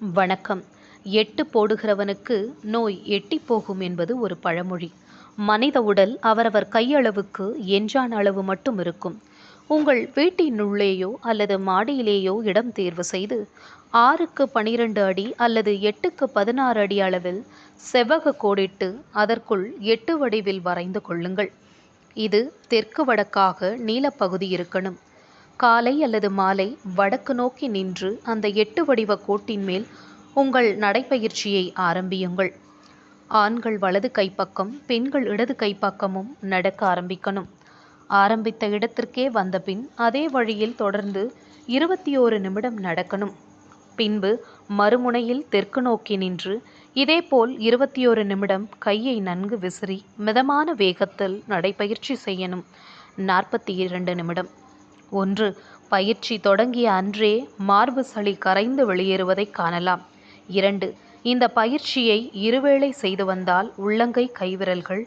வணக்கம். எட்டு போடுகிறவனுக்கு நோய் எட்டி போகும் என்பது ஒரு பழமொழி. மனித உடல் அவரவர் கையளவுக்கு என்றான் அளவு மட்டும் இருக்கும். உங்கள் வீட்டினுள்ளேயோ அல்லது மாடியிலேயோ இடம் தேர்வு செய்து ஆறுக்கு பனிரெண்டு அடி அல்லது எட்டுக்கு பதினாறு அடி அளவில் செவ்வக கோடிட்டு அதற்குள் எட்டு வடிவில் வரைந்து கொள்ளுங்கள். இது தெற்கு வடக்காக நீலப்பகுதி இருக்கணும். காலை அல்லது மாலை வடக்கு நோக்கி நின்று அந்த எட்டு வடிவ கோட்டின் மேல் உங்கள் நடைப்பயிற்சியை ஆரம்பியுங்கள். ஆண்கள் வலது கைப்பக்கம் பெண்கள் இடது கைப்பக்கமும் நடக்க ஆரம்பிக்கணும். ஆரம்பித்த இடத்திற்கே வந்த பின் அதே வழியில் தொடர்ந்து இருபத்தி ஓரு நிமிடம் நடக்கணும். பின்பு மறுமுனையில் தெற்கு நோக்கி நின்று இதேபோல் இருபத்தி ஓரு நிமிடம் கையை நன்கு விசிறி மிதமான வேகத்தில் நடைப்பயிற்சி செய்யணும். நாற்பத்தி இரண்டு நிமிடம். ஒன்று பயிற்சி தொடங்கிய அன்றே மார்பு சளி கரைந்து வெளியேறுவதை காணலாம். இரண்டு இந்த பயிற்சியை இருவேளை செய்து வந்தால் உள்ளங்கை கைவிரல்கள்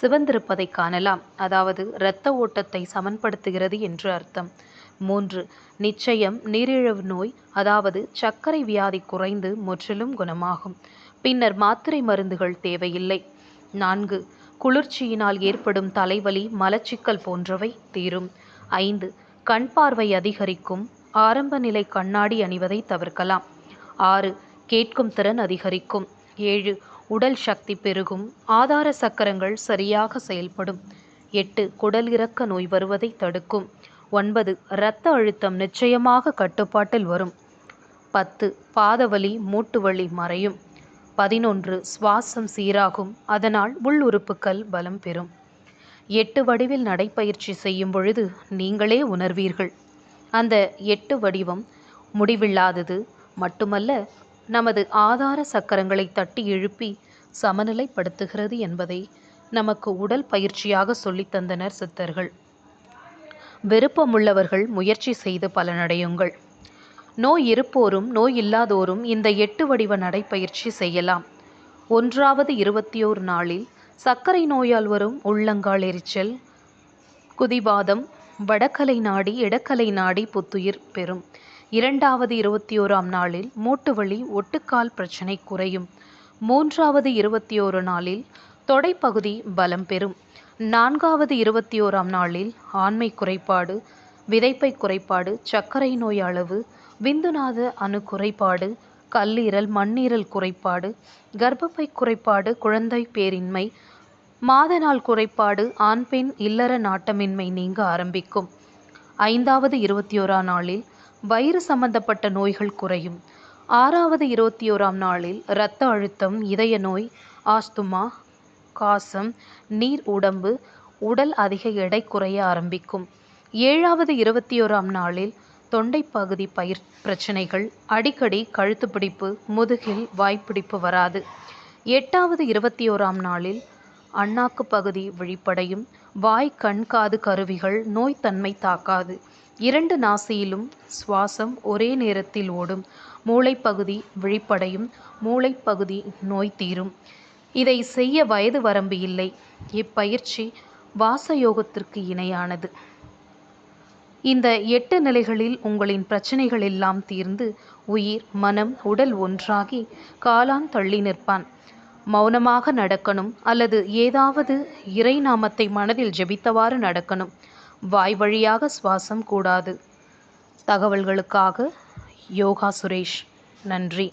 சிவந்திருப்பதை காணலாம். அதாவது இரத்த ஓட்டத்தை சமன்படுத்துகிறது என்று அர்த்தம். மூன்று நிச்சயம் நீரிழிவு நோய் அதாவது சர்க்கரை வியாதி குறைந்து முற்றிலும் குணமாகும். பின்னர் மாத்திரை மருந்துகள் தேவையில்லை. நான்கு குளிர்ச்சியினால் ஏற்படும் தலைவலி மலச்சிக்கல் போன்றவை தீரும். ஐந்து கண் பார்வை அதிகரிக்கும் ஆரம்ப நிலை கண்ணாடி அணிவதை தவிர்க்கலாம். ஆறு கேட்கும் திறன் அதிகரிக்கும். ஏழு உடல் சக்தி பெருகும். ஆதார சக்கரங்கள் சரியாக செயல்படும். எட்டு குடல் இறக்க நோய் வருவதை தடுக்கும். ஒன்பது இரத்த அழுத்தம் நிச்சயமாக கட்டுப்பாட்டில் வரும். பத்து பாதவலி மூட்டு வலி மறையும். பதினொன்று சுவாசம் சீராகும். அதனால் உள் உறுப்புக்கள் பலம் பெறும். எட்டு வடிவில் நடைப்பயிற்சி செய்யும் பொழுது நீங்களே உணர்வீர்கள். அந்த எட்டு வடிவம் முடிவில்லாதது மட்டுமல்ல நமது ஆதார சக்கரங்களை தட்டி எழுப்பி சமநிலைப்படுத்துகிறது என்பதை நமக்கு உடல் பயிற்சியாக சொல்லித் தந்தனர் சித்தர்கள். விருப்பமுள்ளவர்கள் முயற்சி செய்து பலனடையுங்கள். நோய் இருப்போரும் நோய் இல்லாதோரும் இந்த எட்டு வடிவ நடைப்பயிற்சி செய்யலாம். ஒன்றாவது இருபத்தி ஓர் நாளில் சர்க்கரை நோயால் வரும் உள்ளங்கால் எரிச்சல் குதிவாதம் வடக்கலை நாடி இடக்கலை நாடி புத்துயிர் பெறும். இரண்டாவது இருபத்தி ஓராம் நாளில் மூட்டு வலி ஒட்டுக்கால் பிரச்சனை குறையும். மூன்றாவது இருபத்தி ஓரு நாளில் தொடைப்பகுதி பலம் பெறும். நான்காவது இருபத்தி ஓராம் நாளில் ஆண்மை குறைபாடு விதைப்பை குறைபாடு சர்க்கரை நோய் அளவு விந்துநாத அணு குறைபாடு கல்லீரல் மண்ணீரல் குறைபாடு கர்ப்பப்பை குறைபாடு குழந்தை பேரின்மை மாதநாள் குறைபாடு ஆண் பெண் இல்லற நாட்டமின்மை நீங்க ஆரம்பிக்கும். ஐந்தாவது இருபத்தி ஓராம் நாளில் வயிறு சம்பந்தப்பட்ட நோய்கள் குறையும். ஆறாவது இருபத்தி ஓராம் நாளில் இரத்த அழுத்தம் இதய நோய் ஆஸ்துமா காசம் நீர் உடம்பு உடல் அதிக எடை குறைய ஆரம்பிக்கும். ஏழாவது இருபத்தி ஓராம் நாளில் தொண்டைப்பகுதி பயிர் பிரச்சனைகள் அடிக்கடி கழுத்து பிடிப்பு முதுகில் வாய்ப்பிடிப்பு வராது. எட்டாவது இருபத்தி ஓராம் நாளில் அண்ணாக்கு பகுதி விழிப்படையும். வாய் கண் காது கருவிகள் நோய்த்தன்மை தாக்காது. இரண்டு நாசியிலும் சுவாசம் ஒரே நேரத்தில் ஓடும். மூளைப்பகுதி விழிப்படையும். மூளைப்பகுதி நோய் தீரும். இதை செய்ய வயது வரம்பு இல்லை இப்பயிற்சி வாசயோகத்திற்கு இணையானது. இந்த எட்டு நிலைகளில் உங்களின் பிரச்சனைகள் எல்லாம் தீர்ந்து உயிர் மனம் உடல் ஒன்றாகி காலான் தள்ளி நிற்பான். மௌனமாக நடக்கணும் அல்லது ஏதாவது இறை நாமத்தை மனதில் ஜெபித்தவாறு நடக்கணும். வாய் வழியாக சுவாசம் கூடாது. தகவல்களுக்காக யோகா சுரேஷ். நன்றி.